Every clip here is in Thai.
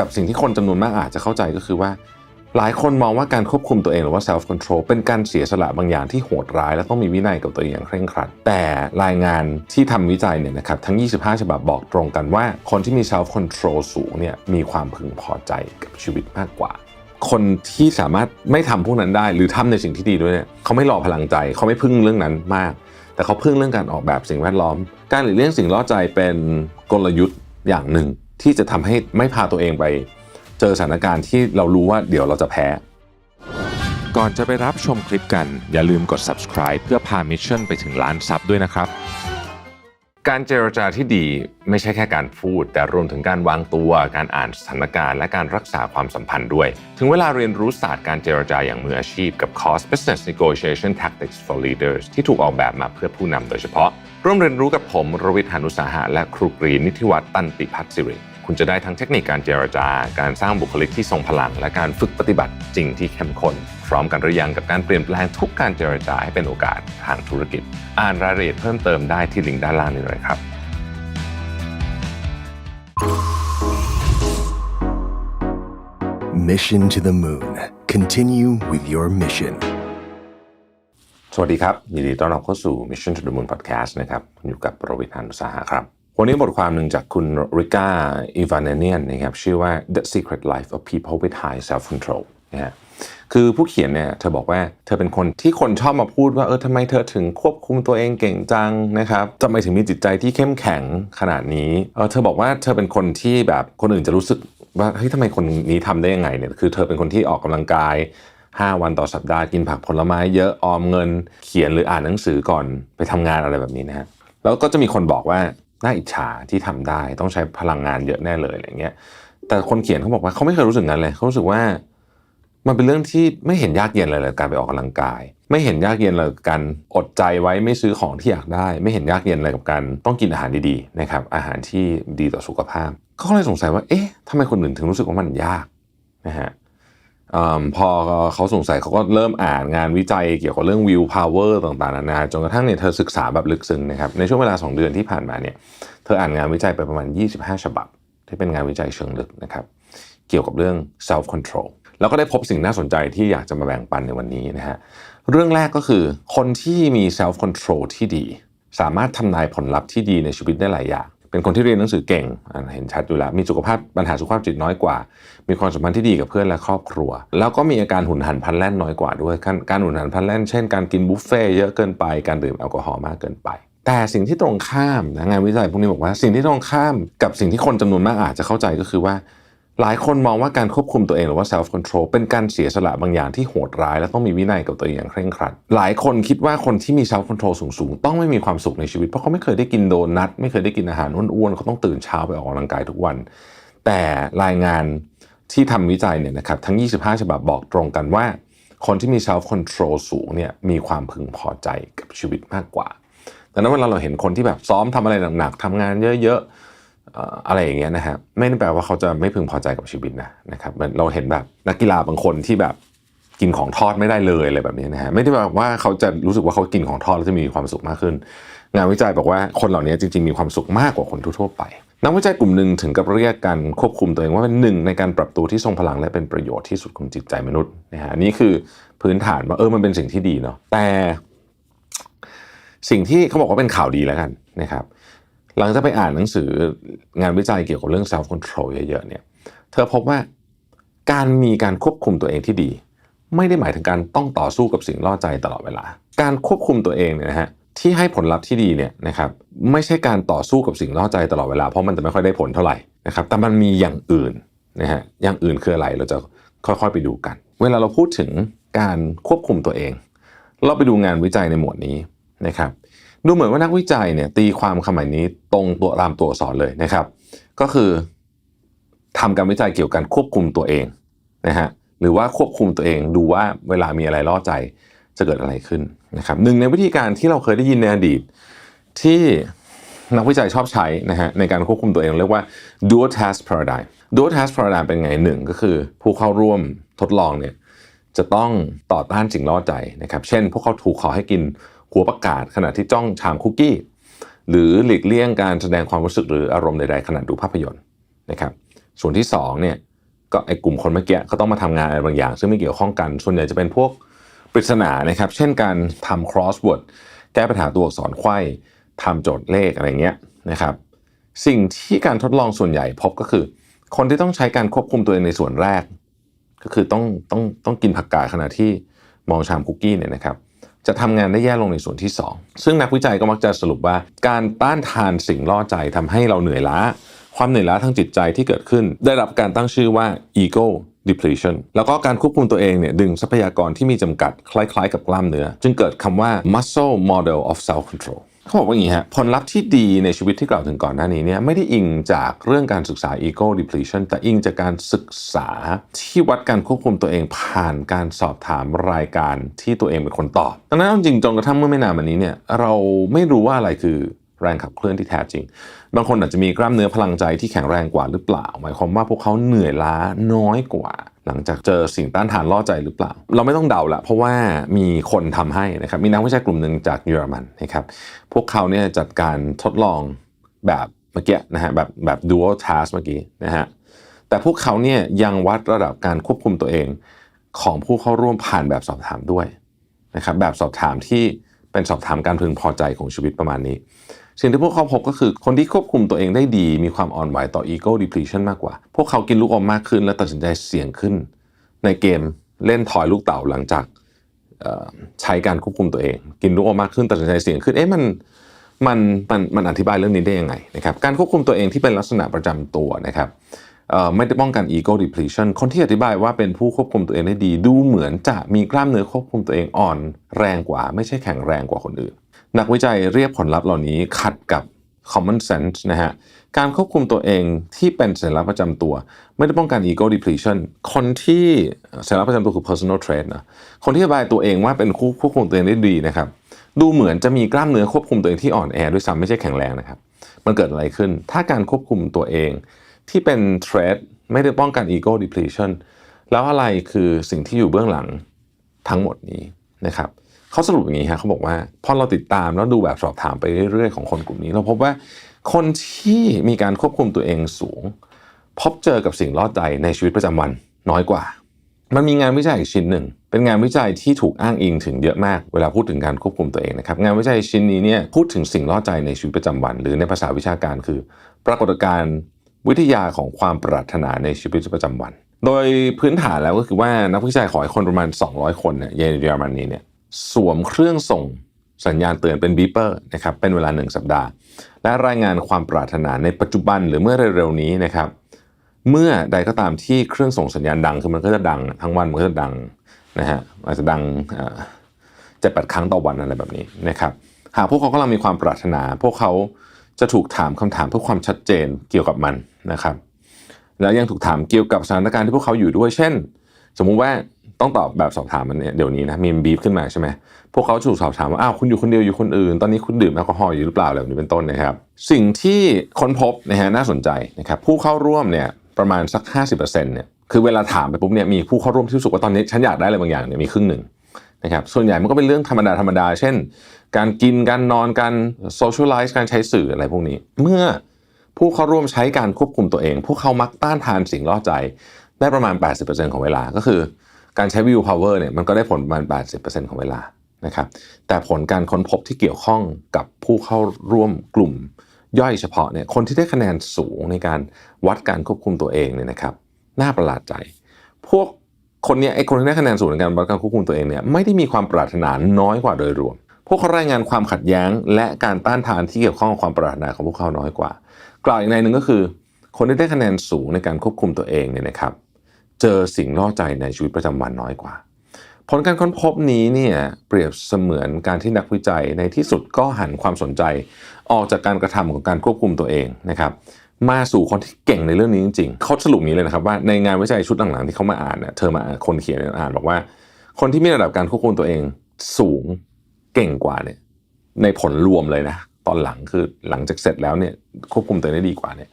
กับสิ่งที่คนจำนวนมากอาจจะเข้าใจก็คือว่า หลายคนมองว่าการควบคุมตัวเองหรือว่า self control เป็นการเสียสละบางอย่างที่โหดร้าย และต้องมีวินัยกับตัวเองอย่างเคร่งครัด แต่รายงานที่ทำวิจัยเนี่ยนะครับทั้ง 25 ฉบับบอกตรงกันว่า คนที่มี self control สูงเนี่ยมีความพึงพอใจกับชีวิตมากกว่าคนที่สามารถไม่ทำพวกนั้นได้ หรือทำในสิ่งที่ดีด้วยเนี่ยเขาไม่รอพลังใจ เขาไม่พึ่งเรื่องนั้นมาก แต่เขาพึ่งเรื่องการออกแบบสิ่งแวดล้อม การหลีกเลี่ยงสิ่งล่อใจเป็นกลยุทธ์อย่างหนึ่ง ที่จะทำให้ไม่พาตัวเองไป เจอสถานการณ์ที่เรารู้ว่าเดี๋ยวเราจะแพ้ ก่อนจะไปรับชมคลิปกัน อย่าลืมกด subscribe เพื่อพามิชชั่นไปถึงล้านซับด้วยนะครับ การเจรจาที่ดีไม่ใช่แค่การพูด แต่รวมถึงการวางตัว การอ่านสถานการณ์ และการรักษาความสัมพันธ์ด้วย ถึงเวลาเรียนรู้ศาสตร์การเจรจาอย่างมืออาชีพ กับคอร์ส Business Negotiation Tactics for Leaders ที่ถูกออกแบบมาเพื่อผู้นำโดยเฉพาะ ร่วมเรียนรู้กับผมรวิทยานุสาหะและครูกรีนิติวัฒน์ตันติพัฒน์สิริ คุณจะได้ทั้งเทคนิคการเจรจาการสร้างบุคลิกที่ทรงพลัง และการฝึกปฏิบัติจริงที่เข้มข้นพร้อมกันหรือยังกับการเปลี่ยนแปลงทุกการเจรจาให้เป็นโอกาสทางธุรกิจ อ่านรายละเอียดเพิ่มเติมได้ที่ลิงก์ด้านล่างนี้เลยครับ Mission to the Moon. Continue with your mission. สวัสดีครับ ยินดีต้อนรับเข้าสู่ Mission to the Moon Podcast นะครับ อยู่กับโรบิทานุสาหะครับ วันนี้บทความหนึ่งจากคุณริก้าอีวานเนียนนะครับชื่อว่า The Secret Life of People with High Self Control นะฮะคือผู้เขียนเนี่ยเธอบอกว่าเธอเป็นคนที่คนชอบมาพูดว่าเออทำไมเธอถึงควบคุมตัวเองเก่งจังนะครับทำไมถึงมีจิตใจที่เข้มแข็งขนาดนี้เออเธอบอกว่าเธอเป็นคนที่แบบคนอื่นจะรู้สึกว่าเฮ้ยทำไมคนนี้ทำได้ยังไงเนี่ยคือเธอเป็นคนที่ออกกำลังกาย 5 วันต่อสัปดาห์กินผักผลไม้เยอะออมเงินเขียนหรืออ่านหนังสือก่อนไปทำงานอะไรแบบนี้นะฮะแล้วก็จะมีคนบอกว่า น่าอิจฉาที่ทำได้ต้องใช้พลังงานเยอะแน่เลยอะไรเงี้ย แต่คนเขียนเขาบอกว่าเขาไม่เคยรู้สึกงั้นเลยเขารู้สึกว่ามันเป็นเรื่องที่ไม่เห็นยากเย็นเลยเลยการไปออกกำลังกาย ไม่เห็นยากเย็นเลยกับการอดใจไว้ไม่ซื้อของที่อยากได้ ไม่เห็นยากเย็นเลยกับการต้องกินอาหารดีๆนะครับอาหารที่ดีต่อสุขภาพเขาเลยสงสัยว่าเอ๊ะทำไมคนอื่นถึงรู้สึกว่ามันยากนะฮะ อพอเขาสงสัยเขาก็เริ่มอ่านงานวิจัยเกี่ยวกับเรื่อง will power ต่างๆนานาจนกระทั่งเนี่ยเธอศึกษาแบบลึกซึ้งนะครับในช่วงเวลา 2 เดือนที่ผ่านมาเนี่ยเธออ่านงานวิจัยไปประมาณ 25 ฉบับ ที่เป็นงานวิจัยเชิงลึกนะครับเกี่ยวกับเรื่อง self control แล้วก็ได้พบสิ่งน่าสนใจที่อยากจะมาแบ่งปันในวันนี้นะฮะเรื่องแรกก็คือคนที่มี self control ที่ดี สามารถทำนายผลลัพธ์ที่ดีในชีวิตได้หลายอย่าง เป็นคนที่เรียนหนังสือเก่งเห็นชัดอยู่แล้ว มีสุขภาพปัญหาสุขภาพจิตน้อยกว่า มีความสัมพันธ์ที่ดีกับเพื่อนและครอบครัว แล้วก็มีอาการหุนหันพันแล่นน้อยกว่าด้วย การหุนหันพันแล่นเช่นการกินบุฟเฟ่เยอะเกินไป การดื่มแอลกอฮอล์มากเกินไป แต่สิ่งที่ตรงข้ามนะงานวิจัยพวกนี้บอกว่า สิ่งที่ตรงข้ามกับสิ่งที่คนจำนวนมากอาจจะเข้าใจก็คือว่า หลายคนมองว่าการควบคุมตัวเองหรือว่า self control เป็นการเสียสละบางอย่างที่โหดร้าย และต้องมีวินัยกับตัวเองอย่างเคร่งครัด หลายคนคิดว่าคนที่มี self control สูงๆ ต้องไม่มีความสุขในชีวิต เพราะเขาไม่เคยได้กินโดนัท ไม่เคยได้กินอาหารอ้วนๆ เขาต้องตื่นเช้าไปออกกำลังกายทุกวัน แต่รายงานที่ทำวิจัยเนี่ยนะครับทั้ง 25 ฉบับบอกตรงกันว่า คนที่มี self control สูงเนี่ยมีความพึงพอใจกับชีวิตมากกว่าดังนั้นเวลาเราเห็นคนที่แบบซ้อมทำอะไรหนักๆทำงานเยอะๆ อะไรอย่างเงี้ยนะฮะไม่ได้แปลว่าเขาจะไม่พึงพอใจกับชีวิตนะนะครับเราเห็นแบบนักกีฬาบางคนที่แบบกินของทอดไม่ได้เลยอะไรแบบนี้นะฮะไม่ได้แปลว่าเขาจะรู้สึกว่าเขากินของทอดแล้วจะมีความสุขมากขึ้น งานวิจัยบอกว่าคนเหล่านี้จริงๆมีความสุขมากกว่าคนทั่วไป นักวิจัยกลุ่มหนึ่งถึงกับเรียกการควบคุมตัวเองว่าเป็นหนึ่งในการปรับตัวที่ทรงพลังและเป็นประโยชน์ที่สุดของจิตใจมนุษย์นะฮะนนี่คือพื้นฐานว่าเออมันเป็นสิ่งที่ดีเนาะแต่ สิ่งที่เขาบอกว่าเป็นข่าวดีแล้วกันนะครับ หลังจากไปอ่านหนังสืองานวิจัยเกี่ยวกับเรื่อง self control เยอะๆเนี่ยเธอพบว่าการมีการควบคุมตัวเองที่ดี ไม่ได้หมายถึงการต้องต่อสู้กับสิ่งล่อใจตลอดเวลา การควบคุมตัวเองเนี่ยนะฮะที่ให้ผลลัพธ์ที่ดีเนี่ยนะครับไม่ใช่การต่อสู้กับสิ่งล่อใจตลอดเวลาเพราะมันจะไม่ค่อยได้ผลเท่าไหร่นะครับแต่มันมีอย่างอื่นนะฮะอย่างอื่นคืออะไรเราจะค่อยๆไปดูกัน เวลาเราพูดถึงการควบคุมตัวเอง เราไปดูงานวิจัยในหมวดนี้นะครับ ดูเหมือนว่านักวิจัยเนี่ยตีความคำหมายนี้ตรงตัวตามตัวอักษรเลยนะครับ ก็คือทำการวิจัยเกี่ยวกับควบคุมตัวเองนะฮะหรือว่าควบคุมตัวเองดูว่าเวลามีอะไรล่อใจจะเกิดอะไรขึ้นนะครับหนึ่งในวิธีการที่เราเคยได้ยินในอดีต ที่นักวิจัยชอบใช้นะฮะในการควบคุมตัวเองเรียกว่า dual task paradigm dual task paradigm เป็นไงหนึ่งก็คือผู้เข้าร่วมทดลองเนี่ยจะต้องต่อต้านสิ่งล่อใจนะครับ เช่น พวกเขาถูกขอให้กิน หัวประกาศขณะที่จ้องชามคุกกี้ หรือหลีกเลี่ยงการแสดงความรู้สึกหรืออารมณ์ใดๆขณะดูภาพยนตร์นะครับส่วนที่2เนี่ยก็ไอ้กลุ่มคนเมื่อกี้ก็ต้องมาทำงานอะไรบางอย่าง ซึ่งไม่เกี่ยวข้องกัน ส่วนใหญ่จะเป็นพวกปริศนานะครับ เช่นการทำ crossword แก้ปัญหาตัวอักษรไขว้ทำโจทย์เลขอะไรเงี้ยนะครับ สิ่งที่การทดลองส่วนใหญ่พบก็คือ คนที่ต้องใช้การควบคุมตัวเองในส่วนแรก ก็คือต้องต้องต้องกินผักกาดขณะที่มองชามคุกกี้เนี่ยนะครับ จะทำงานได้แย่ลงในส่วนที่ 2 ซึ่งนักวิจัยก็มักจะสรุปว่า การต้านทานสิ่งล่อใจทำให้เราเหนื่อยล้า ความเหนื่อยล้าทางจิตใจที่เกิดขึ้น ได้รับการตั้งชื่อว่า ego depletion แล้วก็การควบคุมตัวเองเนี่ยดึงทรัพยากรที่มีจำกัดคล้ายๆ กับกล้ามเนื้อ จึงเกิดคำว่า muscle model of self control เขาบอกว่าอย่างนี้ฮะผลลัพธ์ที่ดีในชีวิตที่กล่าวถึงก่อนหน้านี้เนี่ยไม่ได้อิงจากเรื่องการศึกษา ego depletion แต่อิงจากการศึกษาที่วัดการควบคุมตัวเองผ่านการสอบถามรายการที่ตัวเองเป็นคนตอบดังนั้นจริงจนกระทั่งเมื่อไม่นานมานี้เนี่ยเราไม่รู้ว่าอะไรคือ แรงขับเคลื่อนที่แท้จริง บางคนอาจจะมีกล้ามเนื้อพลังใจที่แข็งแรงกว่าหรือเปล่า หมายความว่าพวกเขาเหนื่อยล้าน้อยกว่า หลังจากเจอสิ่งต้านทานล่อใจหรือเปล่า เราไม่ต้องเดาละเพราะว่ามีคนทำให้นะครับมีนักวิจัยกลุ่มหนึ่งจากเยอรมันนะครับพวกเขาเนี่ยจัดการทดลองแบบเมื่อกี้นะฮะแบบแบบ dual task เมื่อกี้นะฮะแต่พวกเขาเนี่ยยังวัดระดับการควบคุมตัวเองของผู้เข้าร่วมผ่านแบบสอบถามด้วยนะครับแบบสอบถามที่เป็นสอบถามการพึงพอใจของชีวิตประมาณนี้ สิ่งที่พวกเขาพบก็คือคนที่ควบคุมตัวเองได้ดี มีความอ่อนไหวต่อ ego depletion มากกว่า พวกเขากินลูกอมมากขึ้น และตัดสินใจเสี่ยงขึ้น ในเกมเล่นทอยลูกเต่าหลังจากใช้การควบคุมตัวเอง กินลูกอมมากขึ้นตัดสินใจเสี่ยงขึ้นเอ๊ะมันมันมันมันอธิบายเรื่องนี้ได้ยังไงนะครับการควบคุมตัวเองที่เป็นลักษณะประจำตัวนะครับไม่ได้ป้องกัน ego depletion คนที่อธิบายว่าเป็นผู้ควบคุมตัวเองได้ดี ดูเหมือนจะมีกล้ามเนื้อควบคุมตัวเองอ่อนแรงกว่า ไม่ใช่แข็งแรงกว่าคนอื่น นักวิจัยเรียกผลลัพธ์เหล่านี้ขัดกับ common sense นะฮะ การควบคุมตัวเองที่เป็นสัญลักษณ์ประจำตัว ไม่ได้ป้องกัน ego depletion คนที่สัญลักษณ์ประจำตัวคือ personal trait นะ คนที่อธิบายตัวเองว่าเป็นคู่ควบคุมตัวเองได้ดีนะครับ ดูเหมือนจะมีกล้ามเนื้อควบคุมตัวเองที่อ่อนแอด้วยซ้ำไม่ใช่แข็งแรงนะครับ มันเกิดอะไรขึ้น ถ้าการควบคุมตัวเองที่เป็น trait ไม่ได้ป้องกัน ego depletion แล้วอะไรคือสิ่งที่อยู่เบื้องหลังทั้งหมดนี้นะครับ เขาสรุปอย่างนี้ฮะเขาบอกว่าพอเราติดตามแล้วดูแบบสอบถามไปเรื่อยๆของคนกลุ่มนี้ เราพบว่าคนที่มีการควบคุมตัวเองสูง พบเจอกับสิ่งล่อใจในชีวิตประจำวันน้อยกว่า มันมีงานวิจัยอีกชิ้นหนึ่ง เป็นงานวิจัยที่ถูกอ้างอิงถึงเยอะมาก เวลาพูดถึงการควบคุมตัวเองนะครับ งานวิจัยชิ้นนี้เนี่ยพูดถึงสิ่งล่อใจในชีวิตประจำวัน หรือในภาษาวิชาการคือ ปรากฏการณ์วิทยาของความปรารถนาในชีวิตประจำวัน โดยพื้นฐานแล้วก็คือว่านักวิจัยขอให้คนประมาณ 200 คนเนี่ยเยอรมนีเนี่ย สวมเครื่องส่งสัญญาณเตือนเป็นบีเปอร์นะครับเป็นเวลา 1 สัปดาห์ และรายงานความปรารถนาในปัจจุบันหรือเมื่อเร็วๆนี้นะครับเมื่อใดก็ตามที่เครื่องส่งสัญญาณดังคือมันก็จะดังทั้งวันมันก็จะดังนะฮะอาจจะดังเจ็ดแปดครั้งต่อวันอะไรแบบนี้นะครับหากพวกเขากำลังมีความปรารถนา พวกเขาจะถูกถามคำถามเพื่อความชัดเจนเกี่ยวกับมันนะครับ แล้วยังถูกถามเกี่ยวกับสถานการณ์ที่พวกเขาอยู่ด้วย เช่น สมมุติว่า ต้องตอบแบบสอบถามมันเนี่ยเดี๋ยวนี้นะมีบีฟขึ้นมาใช่ไหมพวกเขาถูกสอบถามว่าอ้าวคุณอยู่คนเดียวอยู่คนอื่น ตอนนี้คุณดื่มแอลกอฮอล์อยู่หรือเปล่าอะไรแบบนี้เป็นต้นนะครับ สิ่งที่ค้นพบนะฮะน่าสนใจนะครับผู้เข้าร่วมเนี่ยประมาณสัก 50%เนี่ยคือเวลาถามไปปุ๊บเนี่ยมีผู้เข้าร่วมที่รู้สึกว่าตอนนี้ฉันอยากได้อะไรบางอย่างเนี่ยมีครึ่งหนึ่งนะครับส่วนใหญ่มันก็เป็นเรื่องธรรมดาธรรมดา เช่น การกินการนอนการโซเชียลไลซ์การใช้สื่ออะไรพวกนี้ เมื่อผู้เข้าร่วมใช้การควบคุมตัวเอง พวกเขามักต้านทานสิ่งล่อใจได้ประมาณ 80%ของเวลาก็คือ การใช้วิวพาวเวอร์เนี่ยมันก็ได้ผลประมาณ 80%ของเวลานะครับ แต่ผลการค้นพบที่เกี่ยวข้องกับผู้เข้าร่วมกลุ่มย่อยเฉพาะเนี่ยคนที่ได้คะแนนสูงในการวัดการควบคุมตัวเองเนี่ยนะครับน่าประหลาดใจ พวกคนเนี้ยไอ้คนที่ได้คะแนนสูงในการวัดการควบคุมตัวเองเนี่ยไม่ได้มีความปรารถนาน้อยกว่าโดยรวม พวกเขารายงานความขัดแย้ง และการต้านทานที่เกี่ยวข้องกับความปรารถนาของพวกเขาน้อยกว่า กล่าวอีกในหนึ่งก็คือ คนที่ได้คะแนนสูงในการควบคุมตัวเองเนี่ยนะครับ เจอสิ่งล่อใจในชีวิตประจำวันน้อยกว่า ผลการค้นพบนี้เนี่ยเปรียบเสมือนการที่นักวิจัยในที่สุดก็หันความสนใจ ออกจากการกระทำของการควบคุมตัวเองนะครับมาสู่คนที่เก่งในเรื่องนี้จริงๆเขาสรุปนี้เลยนะครับว่าในงานวิจัยชุดหลังๆที่เขามาอ่านเนี่ยเธอมาคนเขียนอ่านบอกว่า คนที่มีระดับการควบคุมตัวเองสูงเก่งกว่าเนี่ยในผลรวมเลยนะตอนหลังคือหลังจากเสร็จแล้วเนี่ยควบคุมตัวได้ดีกว่าเนี่ย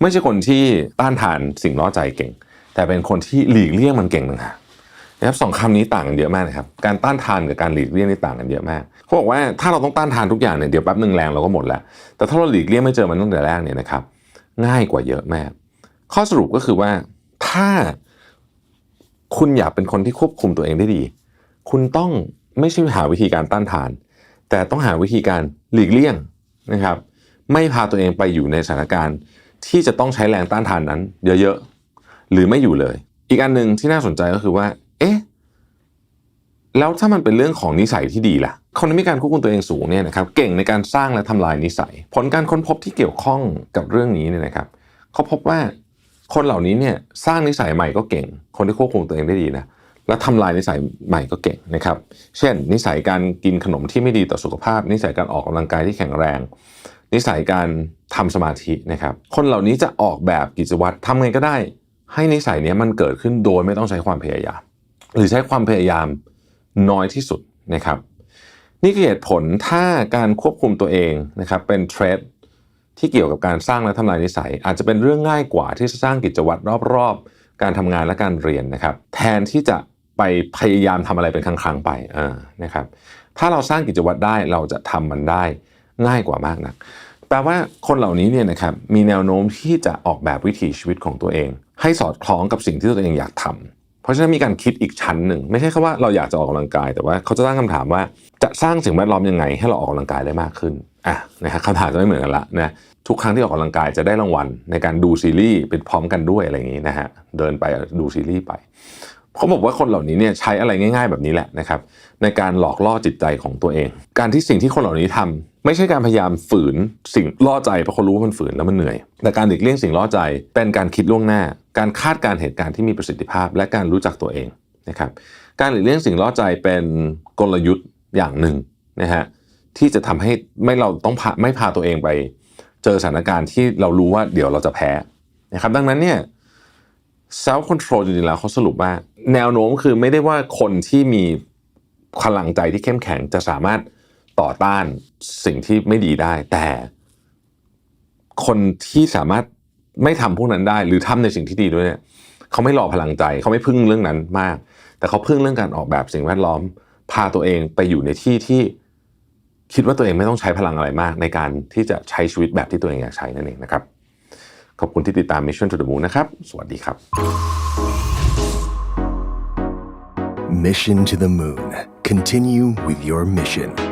ไม่ใช่คนที่ต้านทานสิ่งล่อใจเก่ง แต่เป็นคนที่หลีกเลี่ยงมันเก่งน่ะนะครับสองคำนี้ต่างกันเยอะมากนะครับการต้านทานกับการหลีกเลี่ยงนี่ต่างกันเยอะมากเขาบอกว่าถ้าเราต้องต้านทานทุกอย่างเนี่ยเดี๋ยวแป๊บหนึ่งแรงเราก็หมดแล้ว แต่ถ้าเราหลีกเลี่ยงไม่เจอมันตั้งแต่แรกเนี่ยนะครับ ง่ายกว่าเยอะมาก ข้อสรุปก็คือว่าถถ้าคุณอยากเป็นคนที่ควบคุมตัวเองได้ดี คุณต้องไม่ใช่หาวิธีการต้านทาน แต่ต้องหาวิธีการหลีกเลี่ยงนะครับ ไม่พาตัวเองไปอยู่ในสถานการณ์ที่จะต้องใช้แรงต้านทานนั้น เยอะๆ หรือไม่อยู่เลย อีกอันหนึ่งที่น่าสนใจก็คือว่า เอ๊ะแล้วถ้ามันเป็นเรื่องของนิสัยที่ดีล่ะคนที่มีการควบคุมตัวเองสูงเนี่ยนะครับเก่งในการสร้างและทำลายนิสัย ผลการค้นพบที่เกี่ยวข้องกับเรื่องนี้เนี่ยนะครับเขาพบว่าคนเหล่านี้เนี่ยสร้างนิสัยใหม่ก็เก่ง คนที่ควบคุมตัวเองได้ดีนะและทำลายนิสัยใหม่ก็เก่งนะครับ เช่น นิสัยการกินขนมที่ไม่ดีต่อสุขภาพ นิสัยการออกกำลังกายที่แข็งแรง นิสัยการทำสมาธินะครับ คนเหล่านี้จะออกแบบกิจวัตรทำไงก็ได้ ให้นิสัยนี้มันเกิดขึ้นโดยไม่ต้องใช้ความพยายาม หรือใช้ความพยายามน้อยที่สุดนะครับ นี่คือเหตุผลถ้าการควบคุมตัวเองนะครับเป็นเทรดที่เกี่ยวกับการสร้างและทำลายนิสัย อาจจะเป็นเรื่องง่ายกว่าที่จะสร้างกิจวัตรรอบๆ การทำงานและการเรียนนะครับ แทนที่จะไปพยายามทำอะไรเป็นครั้งๆไปนะครับ ถ้าเราสร้างกิจวัตรได้เราจะทำมันได้ง่ายกว่ามากนัก แปลว่าคนเหล่านี้เนี่ยนะครับมีแนวโน้มที่จะออกแบบวิถีชีวิตของตัวเอง ให้สอดคล้องกับสิ่งที่ตัวเองอยากทำเพราะฉะนั้นมีการคิดอีกชั้นหนึ่ง ไม่ใช่แค่ว่าเราอยากจะออกกำลังกาย แต่ว่าเขาจะตั้งคำถามว่าจะสร้างสิ่งแวดล้อมยังไง ให้เราออกกำลังกายได้มากขึ้นอะนะฮะคำถามจะไม่เหมือนกันละนะทุกครั้งที่ออกกำลังกายจะได้รางวัลในการดูซีรีส์เป็นพร้อมกันด้วยอะไรอย่างนี้นะฮะเดินไปดูซีรีส์ไป เขาบอกว่าคนเหล่านี้เนี่ยใช้อะไรง่าย ๆ แบบนี้แหละนะครับ ในการหลอกล่อจิตใจของตัวเอง การที่สิ่งที่คนเหล่านี้ทำไม่ใช่การพยายามฝืนสิ่งล่อใจเพราะเขารู้ว่ามันฝืนแล้วมันเหนื่อย แต่การหลีกเลี่ยงสิ่งล่อใจเป็นการคิดล่วงหน้า การคาดการเหตุการณ์ที่มีประสิทธิภาพ และการรู้จักตัวเองนะครับ การหลีกเลี่ยงสิ่งล่อใจเป็นกลยุทธ์อย่างหนึ่งนะฮะที่จะทำให้ไม่เราต้องพาไม่พาตัวเองไป เจอสถานการณ์ที่เรารู้ว่าเดี๋ยวเราจะแพ้นะครับ ดังนั้นเนี่ย self control จริงๆแล้วเขาสรุปว่า แนวโน้มคือไม่ได้ว่าคนที่มีพลังใจที่เข้มแข็งจะสามารถต่อต้านสิ่งที่ไม่ดีได้ แต่คนที่สามารถไม่ทำพวกนั้นได้ หรือทำในสิ่งที่ดีด้วยเนี่ยเขาไม่รอพลังใจเขาไม่พึ่งเรื่องนั้นมาก แต่เขาพึ่งเรื่องการออกแบบสิ่งแวดล้อม พาตัวเองไปอยู่ในที่ที่คิดว่าตัวเองไม่ต้องใช้พลังอะไรมาก ในการที่จะใช้ชีวิตแบบที่ตัวเองอยากใช้นั่นเองนะครับ ขอบคุณที่ติดตาม Mission to the Moon นะครับ สวัสดีครับ Mission to the Moon. Continue with your mission.